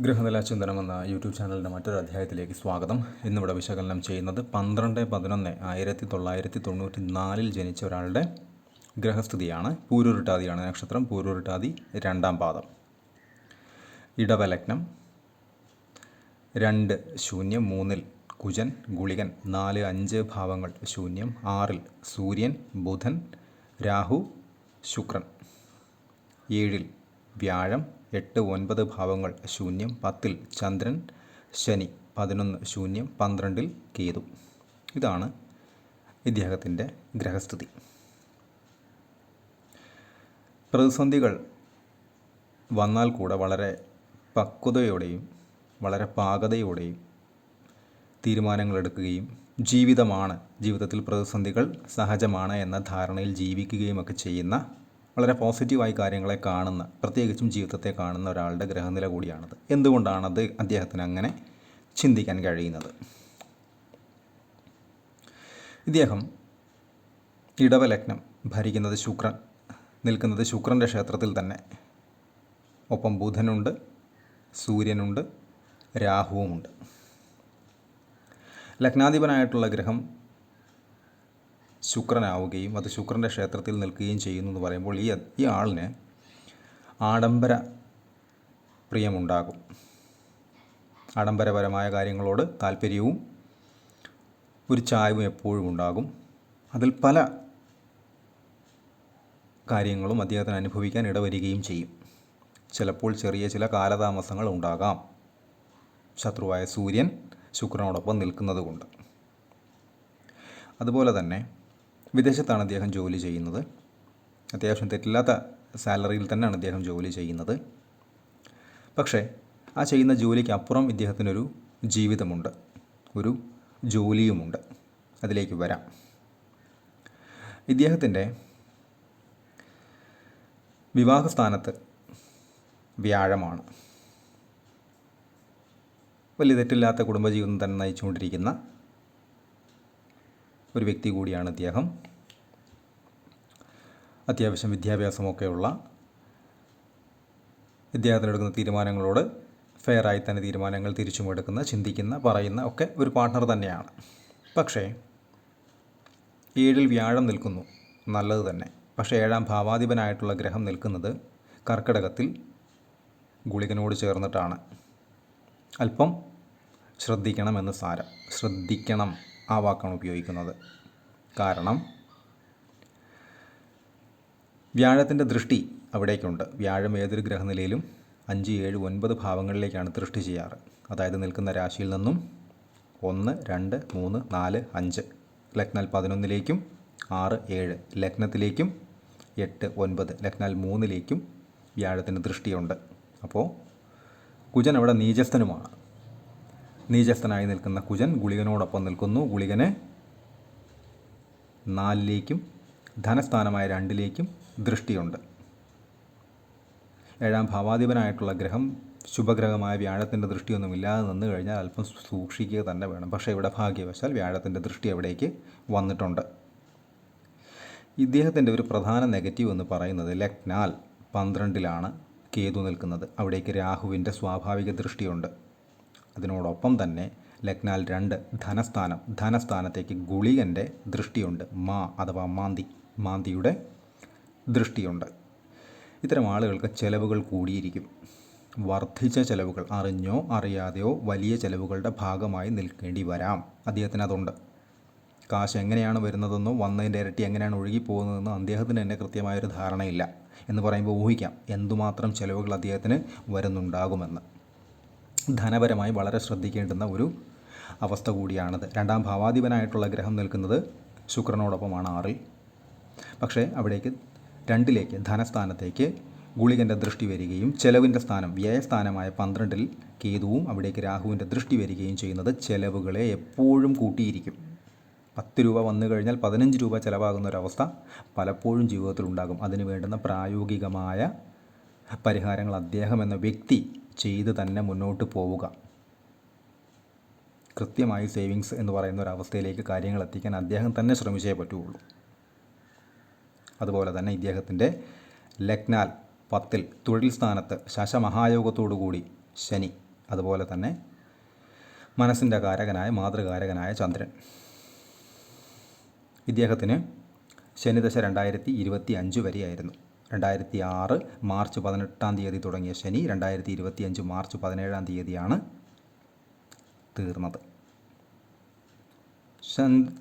ഗൃഹനില ചിന്തനം എന്ന യൂട്യൂബ് ചാനലിന്റെ മറ്റൊരു അധ്യായത്തിലേക്ക് സ്വാഗതം. ഇന്നിവിടെ വിശകലനം ചെയ്യുന്നത് പന്ത്രണ്ട് പതിനൊന്ന് ആയിരത്തി തൊള്ളായിരത്തി തൊണ്ണൂറ്റി നാലിൽ ജനിച്ച ഒരാളുടെ ഗ്രഹസ്ഥിതിയാണ് പൂരുരുട്ടാതിയാണ് നക്ഷത്രം. പൂരുരുട്ടാതി രണ്ടാം പാദം. ഇടവലഗ്നം. രണ്ട് ശൂന്യം മൂന്നിൽ കുജൻ ഗുളികൻ നാല് അഞ്ച് ഭാവങ്ങൾ ശൂന്യം ആറിൽ സൂര്യൻ ബുധൻ രാഹു ശുക്രൻ. ഏഴിൽ വ്യാഴം എട്ട് ഒൻപത് ഭാവങ്ങൾ ശൂന്യം പത്തിൽ ചന്ദ്രൻ ശനി പതിനൊന്ന് ശൂന്യം പന്ത്രണ്ടിൽ കേതു. ഇതാണ് ഇദ്ദേഹത്തിന്റെ ഗ്രഹസ്ഥിതി. പ്രതിസന്ധികൾ വന്നാൽ കൂടെ വളരെ പക്വതയോടെയും വളരെ പാകതയോടെയും തീരുമാനങ്ങളെടുക്കുകയും ജീവിതമാണ് ജീവിതത്തിൽ പ്രതിസന്ധികൾ സഹജമാണ് എന്ന ധാരണയിൽ ജീവിക്കുകയും ഒക്കെ ചെയ്യുന്ന വളരെ പോസിറ്റീവായി കാര്യങ്ങളെ കാണുന്ന പ്രത്യേകിച്ചും ജീവിതത്തെ കാണുന്ന ഒരാളുടെ ഗ്രഹനില കൂടിയാണത്. എന്തുകൊണ്ടാണത് അദ്ദേഹത്തിന് അങ്ങനെ ചിന്തിക്കാൻ കഴിയുന്നത്? ഇദ്ദേഹം ഇടവലഗ്നം ഭരിക്കുന്നത് ശുക്രൻ നിൽക്കുന്നത് ശുക്രന്റെ ക്ഷേത്രത്തിൽ തന്നെ. ഒപ്പം ബുധനുണ്ട് സൂര്യനുണ്ട് രാഹുവുമുണ്ട്. ലഗ്നാധിപനായിട്ടുള്ള ഗ്രഹം ശുക്രനാവുകയും അത് ശുക്രന്റെ ക്ഷേത്രത്തിൽ നിൽക്കുകയും ചെയ്യുന്നു എന്ന് പറയുമ്പോൾ ഈ ഈ ആളിന് ആഡംബര പ്രിയമുണ്ടാകും. ആഡംബരപരമായ കാര്യങ്ങളോട് താല്പര്യവും ഒരു ചായവും എപ്പോഴും ഉണ്ടാകും. അതിൽ പല കാര്യങ്ങളും അദ്ദേഹത്തിന് അനുഭവിക്കാൻ ഇടവരികയും ചെയ്യും. ചിലപ്പോൾ ചെറിയ ചില കാലതാമസങ്ങൾ ഉണ്ടാകാം. ശത്രുവായ സൂര്യൻ ശുക്രനോടൊപ്പം നിൽക്കുന്നത് കൊണ്ട് അതുപോലെ തന്നെ വിദേശത്താണ് അദ്ദേഹം ജോലി ചെയ്യുന്നത്. അത്യാവശ്യം തെറ്റില്ലാത്ത സാലറിയിൽ തന്നെയാണ് അദ്ദേഹം ജോലി ചെയ്യുന്നത്. പക്ഷേ ആ ചെയ്യുന്ന ജോലിക്ക് അപ്പുറം ഇദ്ദേഹത്തിനൊരു ജീവിതമുണ്ട്. ഒരു ജോലിയുമുണ്ട്. അതിലേക്ക് വരാം. ഇദ്ദേഹത്തിന്റെ വിവാഹസ്ഥാനത്ത് വ്യാഴമാണ്. വലിയ തെറ്റില്ലാത്ത കുടുംബജീവിതം തന്നെ നയിച്ചുകൊണ്ടിരിക്കുന്ന ഒരു വ്യക്തി കൂടിയാണ് അദ്ദേഹം. അത്യാവശ്യം വിദ്യാഭ്യാസമൊക്കെയുള്ള എടുക്കുന്ന തീരുമാനങ്ങളോട് ഫെയറായി തന്നെ തീരുമാനങ്ങൾ തിരിച്ചും എടുക്കുന്ന ചിന്തിക്കുന്ന പറയുന്ന ഒക്കെ ഒരു പാർട്ട്ണർ തന്നെയാണ്. പക്ഷേ ഏഴിൽ വ്യാഴം നിൽക്കുന്നു. നല്ലത് തന്നെ. പക്ഷേ ഏഴാം ഭാവാധിപനായിട്ടുള്ള ഗ്രഹം നിൽക്കുന്നത് കർക്കിടകത്തിൽ ഗുളികനോട് ചേർന്നിട്ടാണ്. അല്പം ശ്രദ്ധിക്കണം ശ്രദ്ധിക്കണമെന്ന് സാരം. ശ്രദ്ധിക്കണം. ആ വാക്കാണ് ഉപയോഗിക്കുന്നത്. കാരണം വ്യാഴത്തിന്റെ ദൃഷ്ടി അവിടേക്കുണ്ട്. വ്യാഴം ഏതൊരു ഗ്രഹനിലയിലും അഞ്ച് ഏഴ് ഒൻപത് ഭാവങ്ങളിലേക്കാണ് ദൃഷ്ടി ചെയ്യാറ്. അതായത് നിൽക്കുന്ന രാശിയിൽ നിന്നും ഒന്ന് രണ്ട് മൂന്ന് നാല് അഞ്ച് ലഗ്നാൽ പതിനൊന്നിലേക്കും ആറ് ഏഴ് ലഗ്നത്തിലേക്കും എട്ട് ഒൻപത് ലഗ്നാൽ മൂന്നിലേക്കും വ്യാഴത്തിന്റെ ദൃഷ്ടിയുണ്ട്. അപ്പോൾ കുജൻ അവിടെ നീചസ്ഥനുമാണ്. നീചസ്ഥനായി നിൽക്കുന്ന കുജൻ ഗുളികനോടൊപ്പം നിൽക്കുന്നു. ഗുളികനെ നാലിലേക്കും ധനസ്ഥാനമായ രണ്ടിലേക്കും ദൃഷ്ടിയുണ്ട്. ഏഴാം ഭാവാധിപനായിട്ടുള്ള ഗ്രഹം ശുഭഗ്രഹമായ വ്യാഴത്തിന്റെ ദൃഷ്ടിയൊന്നും ഇല്ലാതെ നിന്ന് കഴിഞ്ഞാൽ അല്പം സൂക്ഷിക്കുക തന്നെ വേണം. പക്ഷേ ഇവിടെ ഭാഗ്യവശാൽ വ്യാഴത്തിന്റെ ദൃഷ്ടി അവിടേക്ക് വന്നിട്ടുണ്ട്. ഇദ്ദേഹത്തിന്റെ ഒരു പ്രധാന നെഗറ്റീവ് എന്ന് പറയുന്നത് ലക്നാൽ പന്ത്രണ്ടിലാണ് കേതു നിൽക്കുന്നത്. അവിടേക്ക് രാഹുവിന്റെ സ്വാഭാവിക ദൃഷ്ടിയുണ്ട്. അതിനോടൊപ്പം തന്നെ ലഗ്നാൽ രണ്ട് ധനസ്ഥാനം ധനസ്ഥാനത്തേക്ക് ഗുളികന്റെ ദൃഷ്ടിയുണ്ട്. മാ അഥവാ മാന്തി മാന്തിയുടെ ദൃഷ്ടിയുണ്ട്. ഇത്തരം ആളുകൾക്ക് ചെലവുകൾ കൂടിയിരിക്കും. വർദ്ധിച്ച ചെലവുകൾ അറിഞ്ഞോ അറിയാതെയോ വലിയ ചെലവുകളുടെ ഭാഗമായി നിൽക്കേണ്ടി വരാം. അദ്ദേഹത്തിന് അതുണ്ട്. കാശ് എങ്ങനെയാണ് വരുന്നതെന്നോ വന്നതിന്റെ ഇരട്ടി എങ്ങനെയാണ് ഒഴുകി പോകുന്നതെന്നോ അദ്ദേഹത്തിന് തന്നെ കൃത്യമായൊരു ധാരണയില്ല എന്ന് പറയുമ്പോൾ ഊഹിക്കാം. എന്തുമാത്രം ചെലവുകൾ അദ്ദേഹത്തിന് വരുന്നുണ്ടാകുമെന്ന്. ധനപരമായി വളരെ ശ്രദ്ധിക്കേണ്ടുന്ന ഒരു അവസ്ഥ കൂടിയാണത്. രണ്ടാം ഭാവാധിപനായിട്ടുള്ള ഗ്രഹം നിൽക്കുന്നത് ശുക്രനോടൊപ്പമാണ് ആറിൽ. പക്ഷേ അവിടേക്ക് രണ്ടിലേക്ക് ധനസ്ഥാനത്തേക്ക് ഗുളികന്റെ ദൃഷ്ടി വരികയും ചെലവിന്റെ സ്ഥാനം വ്യയസ്ഥാനമായ പന്ത്രണ്ടിൽ കേതുവും അവിടേക്ക് രാഹുവിന്റെ ദൃഷ്ടി വരികയും ചെയ്യുന്നത് ചെലവുകളെ എപ്പോഴും കൂട്ടിയിരിക്കും. പത്ത് രൂപ വന്നു കഴിഞ്ഞാൽ പതിനഞ്ച് രൂപ ചിലവാകുന്ന ഒരവസ്ഥ പലപ്പോഴും ജീവിതത്തിൽ ഉണ്ടാകും അതിന് വേണ്ടുന്ന പ്രായോഗികമായ പരിഹാരങ്ങൾ അദ്ദേഹം എന്ന വ്യക്തി ചെയ്ത് തന്നെ മുന്നോട്ട് പോവുക. കൃത്യമായി സേവിങ്സ് എന്ന് പറയുന്ന ഒരു അവസ്ഥയിലേക്ക് കാര്യങ്ങൾ എത്തിക്കാൻ അദ്ദേഹം തന്നെ ശ്രമിച്ചേ പറ്റുകയുള്ളൂ അതുപോലെ തന്നെ ഇദ്ദേഹത്തിന്റെ ലക്നാൽ പത്തിൽ തൊഴിൽ സ്ഥാനത്ത് ശശമഹായോഗത്തോടുകൂടി ശനി അതുപോലെ തന്നെ മനസ്സിന്റെ കാരകനായ മാതൃകാരകനായ ചന്ദ്രൻ. ഇദ്ദേഹത്തിന് ശനിദശ രണ്ടായിരത്തി ഇരുപത്തി അഞ്ച് വരെയായിരുന്നു. രണ്ടായിരത്തി ആറ് മാർച്ച് പതിനെട്ടാം തീയതി തുടങ്ങിയ ശനി രണ്ടായിരത്തി ഇരുപത്തി അഞ്ച് മാർച്ച് പതിനേഴാം തീയതിയാണ് തീർന്നത്.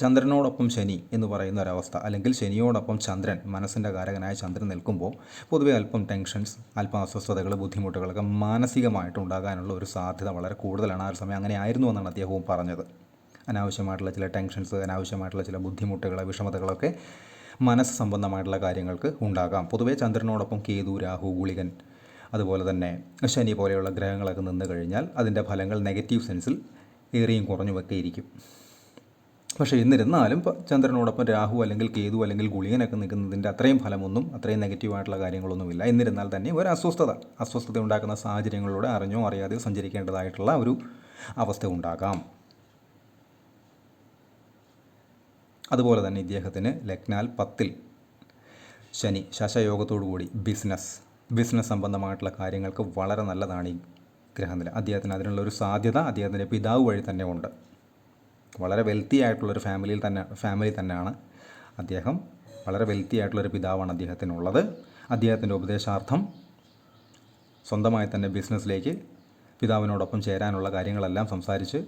ചന്ദ്രനോടൊപ്പം ശനി എന്ന് പറയുന്ന ഒരവസ്ഥ അല്ലെങ്കിൽ ശനിയോടൊപ്പം ചന്ദ്രൻ മനസ്സിന്റെ കാരകനായ ചന്ദ്രൻ നിൽക്കുമ്പോൾ പൊതുവെ അല്പം ടെൻഷൻസ് അല്പം അസ്വസ്ഥതകൾ ബുദ്ധിമുട്ടുകളൊക്കെ മാനസികമായിട്ട് ഉണ്ടാകാനുള്ള ഒരു സാധ്യത വളരെ കൂടുതലാണ്. ആ ഒരു സമയം അങ്ങനെ ആയിരുന്നു എന്നാണ് അദ്ദേഹവും പറഞ്ഞത്. അനാവശ്യമായിട്ടുള്ള ചില ടെൻഷൻസ് അനാവശ്യമായിട്ടുള്ള ചില ബുദ്ധിമുട്ടുകൾ വിഷമതകളൊക്കെ മനസ്സ് സംബന്ധമായിട്ടുള്ള കാര്യങ്ങൾക്ക് ഉണ്ടാകാം. പൊതുവേ ചന്ദ്രനോടൊപ്പം കേതു രാഹു ഗുളികൻ അതുപോലെ തന്നെ ശനി പോലെയുള്ള ഗ്രഹങ്ങളൊക്കെ നിന്ന് കഴിഞ്ഞാൽ അതിന്റെ ഫലങ്ങൾ നെഗറ്റീവ് സെൻസിൽ ഏറിയും കുറഞ്ഞുമൊക്കെ ഇരിക്കും പക്ഷേ എന്നിരുന്നാലും ചന്ദ്രനോടൊപ്പം രാഹു അല്ലെങ്കിൽ കേതു അല്ലെങ്കിൽ ഗുളികനൊക്കെ നിൽക്കുന്നതിന്റെ അത്രയും ഫലമൊന്നും അത്രയും നെഗറ്റീവായിട്ടുള്ള കാര്യങ്ങളൊന്നുമില്ല. എന്നിരുന്നാൽ തന്നെ ഒരു അസ്വസ്ഥത അസ്വസ്ഥത ഉണ്ടാക്കുന്ന സാഹചര്യങ്ങളിലൂടെ അറിഞ്ഞോ അറിയാതെയോ സഞ്ചരിക്കേണ്ടതായിട്ടുള്ള ഒരു അവസ്ഥ ഉണ്ടാകാം. അതുപോലെ തന്നെ ഇദ്ദേഹത്തിന് ലഗ്നാൽ പത്തിൽ ശനി ശശയോഗത്തോടു കൂടി ബിസിനസ് ബിസിനസ് സംബന്ധമായിട്ടുള്ള കാര്യങ്ങൾക്ക് വളരെ നല്ലതാണ് ഈ ഗ്രഹനില. അദ്ദേഹത്തിന് അതിനുള്ള ഒരു സാധ്യത അദ്ദേഹത്തിന്റെ പിതാവ് വഴി തന്നെ ഉണ്ട്. വളരെ വെൽത്തി ആയിട്ടുള്ളൊരു ഫാമിലിയിൽ തന്നെ ഫാമിലി തന്നെയാണ് അദ്ദേഹം. വളരെ വെൽത്തി ആയിട്ടുള്ളൊരു പിതാവാണ് അദ്ദേഹത്തിനുള്ളത്. അദ്ദേഹത്തിന്റെ ഉപദേശാർത്ഥം സ്വന്തമായി തന്നെ ബിസിനസ്സിലേക്ക് പിതാവിനോടൊപ്പം ചേരാനുള്ള കാര്യങ്ങളെല്ലാം സംസാരിച്ച്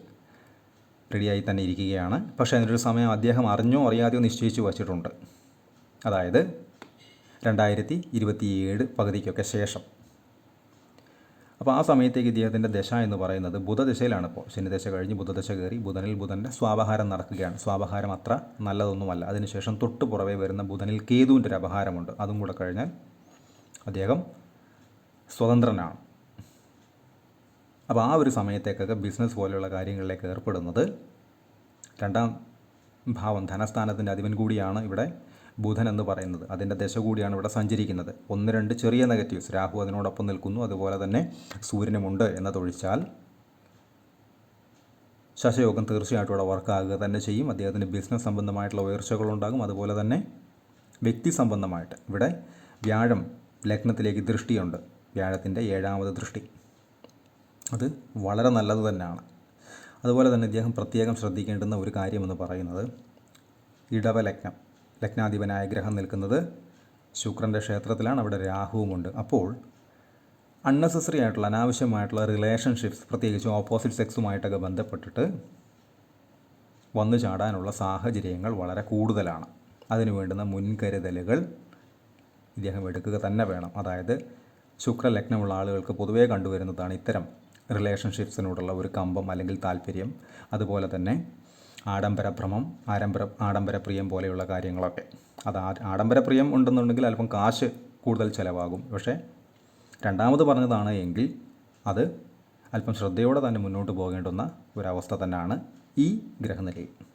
റെഡിയായി തന്നെ ഇരിക്കുകയാണ്. പക്ഷേ അതിനൊരു സമയം അദ്ദേഹം അറിഞ്ഞോ അറിയാതെയോ നിശ്ചയിച്ചു വച്ചിട്ടുണ്ട്. അതായത് രണ്ടായിരത്തി ഇരുപത്തിയേഴ് പകുതിക്കൊക്കെ ശേഷം. അപ്പോൾ ആ സമയത്തേക്ക് ഇദ്ദേഹത്തിന്റെ ദശ എന്ന് പറയുന്നത് ബുധദശയിലാണ് ഇപ്പോൾ ശനിദശ കഴിഞ്ഞ് ബുധദശ കയറി ബുധനിൽ ബുധന്റെ സ്വാപഹാരം നടക്കുകയാണ്. സ്വാപഹാരം അത്ര നല്ലതൊന്നുമല്ല. അതിനുശേഷം തൊട്ട് പുറവേ വരുന്ന ബുധനിൽ കേതുവിന്റെ ഒരു അപഹാരമുണ്ട്. അതും കൂടെ കഴിഞ്ഞാൽ അദ്ദേഹം സ്വതന്ത്രനാണ്. അപ്പോൾ ആ ഒരു സമയത്തേക്കൊക്കെ ബിസിനസ് പോലെയുള്ള കാര്യങ്ങളിലേക്ക് ഏർപ്പെടുന്നത്. രണ്ടാം ഭാവം ധനസ്ഥാനത്തിന്റെ അധിപൻ കൂടിയാണ് ഇവിടെ ബുധൻ എന്ന് പറയുന്നത്. അതിന്റെ ദശ കൂടിയാണ് ഇവിടെ സഞ്ചരിക്കുന്നത്. ഒന്ന് രണ്ട് ചെറിയ നെഗറ്റീവ്സ് രാഹു അതിനോടൊപ്പം നിൽക്കുന്നു. അതുപോലെ തന്നെ സൂര്യനുമുണ്ട് എന്നതൊഴിച്ചാൽ ശശയോഗം തീർച്ചയായിട്ടും ഇവിടെ വർക്കാകുക തന്നെ ചെയ്യും. അദ്ദേഹത്തിന് ബിസിനസ് സംബന്ധമായിട്ടുള്ള ഉയർച്ചകളുണ്ടാകും അതുപോലെ തന്നെ വ്യക്തി സംബന്ധമായിട്ട് ഇവിടെ വ്യാഴം ലഗ്നത്തിലേക്ക് ദൃഷ്ടിയുണ്ട്. വ്യാഴത്തിന്റെ ഏഴാമത് ദൃഷ്ടി. അത് വളരെ നല്ലത് തന്നെയാണ്. അതുപോലെ തന്നെ ഇദ്ദേഹം പ്രത്യേകം ശ്രദ്ധിക്കേണ്ടുന്ന ഒരു കാര്യമെന്ന് പറയുന്നത് ഇടവ ലഗ്നം ലഗ്നാധിപനായ ഗ്രഹം നിൽക്കുന്നത് ശുക്രന്റെ ക്ഷേത്രത്തിലാണ് അവിടെ രാഹുവുമുണ്ട്. അപ്പോൾ അൺനെസസറി ആയിട്ടുള്ള അനാവശ്യമായിട്ടുള്ള റിലേഷൻഷിപ്സ് പ്രത്യേകിച്ച് ഓപ്പോസിറ്റ് സെക്സുമായിട്ടൊക്കെ ബന്ധപ്പെട്ടിട്ട് വന്നു ചാടാനുള്ള സാഹചര്യങ്ങൾ വളരെ കൂടുതലാണ്. അതിനു വേണ്ടുന്ന മുൻകരുതലുകൾ ഇദ്ദേഹം എടുക്കുക തന്നെ വേണം. അതായത് ശുക്രലഗ്നമുള്ള ആളുകൾക്ക് പൊതുവേ കണ്ടുവരുന്നതാണ് ഇത്തരം റിലേഷൻഷിപ്സിനോടുള്ള ഒരു കമ്പം അല്ലെങ്കിൽ താല്പര്യം അതുപോലെ തന്നെ ആഡംബരഭ്രമം ആഡംബര ആഡംബരപ്രിയം പോലെയുള്ള കാര്യങ്ങളൊക്കെ. അത് ആഡംബരപ്രിയം ഉണ്ടെന്നുണ്ടെങ്കിൽ അല്പം കാശ് കൂടുതൽ ചിലവാകും. പക്ഷേ രണ്ടാമത് പറഞ്ഞതാണ് എങ്കിൽ അത് അല്പം ശ്രദ്ധയോടെ തന്നെ മുന്നോട്ട് പോകേണ്ടുന്ന ഒരവസ്ഥ തന്നെയാണ് ഈ ഗ്രഹനിലയിൽ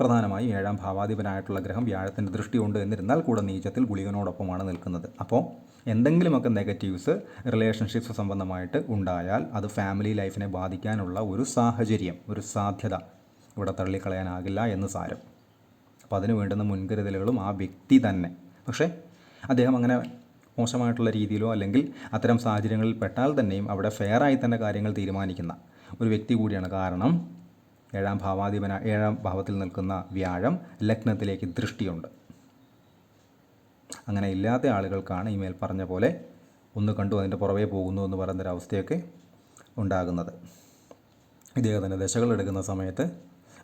പ്രധാനമായും ഏഴാം ഭാവാധിപനായിട്ടുള്ള ഗ്രഹം വ്യാഴത്തിന്റെ ദൃഷ്ടിയുണ്ട് എന്നിരുന്നാൽ കൂടെ നീചത്തിൽ ഗുളികനോടൊപ്പമാണ് നിൽക്കുന്നത്. അപ്പോൾ എന്തെങ്കിലുമൊക്കെ നെഗറ്റീവ്സ് റിലേഷൻഷിപ്സ് സംബന്ധമായിട്ട് ഉണ്ടായാൽ അത് ഫാമിലി ലൈഫിനെ ബാധിക്കാനുള്ള ഒരു സാഹചര്യം ഒരു സാധ്യത ഇവിടെ തള്ളിക്കളയാനാകില്ല എന്ന് സാരം. അപ്പോൾ അതിന് വേണ്ടുന്ന മുൻകരുതലുകളും ആ വ്യക്തി തന്നെ. പക്ഷേ അദ്ദേഹം അങ്ങനെ മോശമായിട്ടുള്ള രീതിയിലോ അല്ലെങ്കിൽ അത്തരം സാഹചര്യങ്ങളിൽ പെട്ടാൽ തന്നെയും അവിടെ ഫെയറായി തന്നെ കാര്യങ്ങൾ തീരുമാനിക്കുന്ന ഒരു വ്യക്തി കൂടിയാണ്. കാരണം ഏഴാം ഭാവാധിപന ഏഴാം ഭാവത്തിൽ നിൽക്കുന്ന വ്യാഴം ലഗ്നത്തിലേക്ക് ദൃഷ്ടിയുണ്ട്. അങ്ങനെ ഇല്ലാത്ത ആളുകൾക്കാണ് ഈ മേൽ പറഞ്ഞ പോലെ ഒന്ന് കണ്ടു അതിന്റെ പുറവേ പോകുന്നു എന്ന് പറയുന്നൊരവസ്ഥയൊക്കെ ഉണ്ടാകുന്നത്. ഇദ്ദേഹത്തിന്റെ ദശകൾ എടുക്കുന്ന സമയത്ത്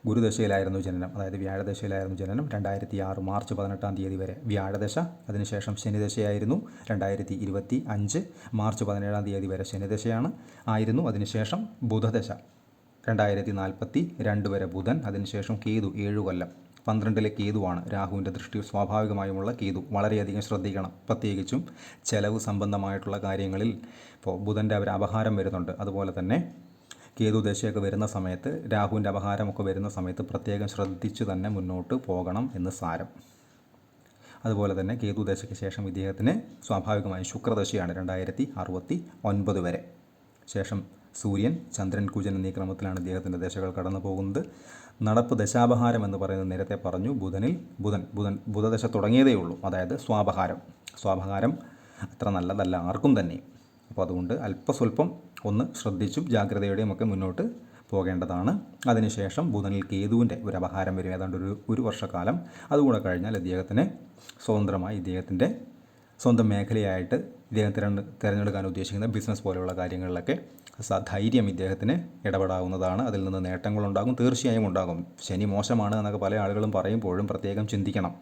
ഗുരുദശയിലായിരുന്നു ജനനം. അതായത് വ്യാഴദശയിലായിരുന്നു ജനനം. രണ്ടായിരത്തി ആറ് മാർച്ച് പതിനെട്ടാം തീയതി വരെ വ്യാഴദശ അതിനുശേഷം ശനിദശയായിരുന്നു. രണ്ടായിരത്തി ഇരുപത്തി അഞ്ച് മാർച്ച് പതിനേഴാം തീയതി വരെ ശനിദശയാണ് ആയിരുന്നു. അതിനുശേഷം ബുധദശ. രണ്ടായിരത്തി നാൽപ്പത്തി രണ്ട് വരെ ബുധൻ അതിനുശേഷം കേതു ഏഴു കൊല്ലം. പന്ത്രണ്ടിലെ കേതുവാണ് രാഹുവിന്റെ ദൃഷ്ടി സ്വാഭാവികമായുമുള്ള കേതു. വളരെയധികം ശ്രദ്ധിക്കണം. പ്രത്യേകിച്ചും ചെലവ് സംബന്ധമായിട്ടുള്ള കാര്യങ്ങളിൽ ഇപ്പോൾ ബുധന്റെ ഒരു അപഹാരം വരുന്നുണ്ട്. അതുപോലെ തന്നെ കേതു ദശയൊക്കെ വരുന്ന സമയത്ത് രാഹുവിന്റെ അപഹാരമൊക്കെ വരുന്ന സമയത്ത് പ്രത്യേകം ശ്രദ്ധിച്ചു തന്നെ മുന്നോട്ട് പോകണം എന്ന് സാരം. അതുപോലെ തന്നെ കേതു ദശയ്ക്ക് ശേഷം ഇദ്ദേഹത്തിന് സ്വാഭാവികമായും ശുക്രദശയാണ് രണ്ടായിരത്തി അറുപത്തി ഒൻപത് വരെ. ശേഷം സൂര്യൻ ചന്ദ്രൻ കുജൻ എന്നീ ക്രമത്തിലാണ് ഇദ്ദേഹത്തിന്റെ ദശകൾ കടന്നു പോകുന്നത് നടപ്പ് ദശാപഹാരം എന്ന് പറയുന്നത് നേരത്തെ പറഞ്ഞു. ബുധനിൽ ബുധൻ ബുധൻ ബുധദശ തുടങ്ങിയതേ ഉള്ളൂ അതായത് സ്വാപഹാരം. സ്വാപഹാരം അത്ര നല്ലതല്ല ആർക്കും തന്നെ. അപ്പോൾ അതുകൊണ്ട് അല്പസ്വല്പം ഒന്ന് ശ്രദ്ധിച്ചും ജാഗ്രതയോടെയും ഒക്കെ മുന്നോട്ട് പോകേണ്ടതാണ്. അതിനുശേഷം ബുധനിൽ കേതുവിന്റെ ഒരു അപഹാരം വരും. ഏതാണ്ട് ഒരു ഒരു വർഷക്കാലം. അതുകൂടെ കഴിഞ്ഞാൽ ഇദ്ദേഹത്തിന് സ്വതന്ത്രമായി ഇദ്ദേഹത്തിന്റെ സ്വന്തം മേഖലയായിട്ട് ഇദ്ദേഹം തിരഞ്ഞെ തിരഞ്ഞെടുക്കാൻ ഉദ്ദേശിക്കുന്ന ബിസിനസ് പോലെയുള്ള കാര്യങ്ങളിലൊക്കെ ധൈര്യം ഇദ്ദേഹത്തിന് ഇടപെടാവുന്നതാണ്. അതിൽ നിന്ന് നേട്ടങ്ങളുണ്ടാകും. തീർച്ചയായും ഉണ്ടാകും. ശനി മോശമാണ് എന്നൊക്കെ പല ആളുകളും പറയുമ്പോഴും പ്രത്യേകം ചിന്തിക്കണം.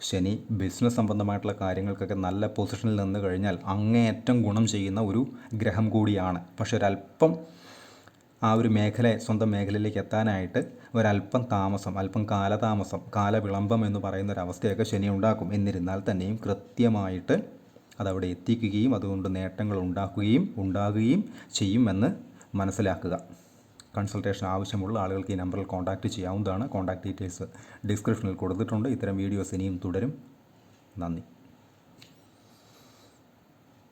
ശനി ബിസിനസ് സംബന്ധമായിട്ടുള്ള കാര്യങ്ങൾക്കൊക്കെ നല്ല പൊസിഷനിൽ നിന്ന് കഴിഞ്ഞാൽ അങ്ങേയറ്റം ഗുണം ചെയ്യുന്ന ഒരു ഗ്രഹം കൂടിയാണ്. പക്ഷെ ഒരല്പം ആ ഒരു മേഖല സ്വന്തം മേഖലയിലേക്ക് എത്താനായിട്ട് ഒരല്പം താമസം അല്പം കാലതാമസം കാലവിളംബം എന്ന് പറയുന്ന ഒരു അവസ്ഥയൊക്കെ ശനി ഉണ്ടാക്കും. എന്നിരുന്നാൽ തന്നെയും കൃത്യമായിട്ട് അതവിടെ എത്തിക്കുകയും അതുകൊണ്ട് നേട്ടങ്ങൾ ഉണ്ടാക്കുകയും ഉണ്ടാകുകയും ചെയ്യുമെന്ന് മനസ്സിലാക്കുക. കൺസൾട്ടേഷൻ ആവശ്യമുള്ള ആളുകൾക്ക് ഈ നമ്പറിൽ കോൺടാക്റ്റ് ചെയ്യാവുന്നതാണ്. കോൺടാക്ട് ഡീറ്റെയിൽസ് ഡിസ്ക്രിപ്ഷനിൽ കൊടുത്തിട്ടുണ്ട്. ഇത്തരം വീഡിയോസ് ഇനിയും തുടരും. നന്ദി.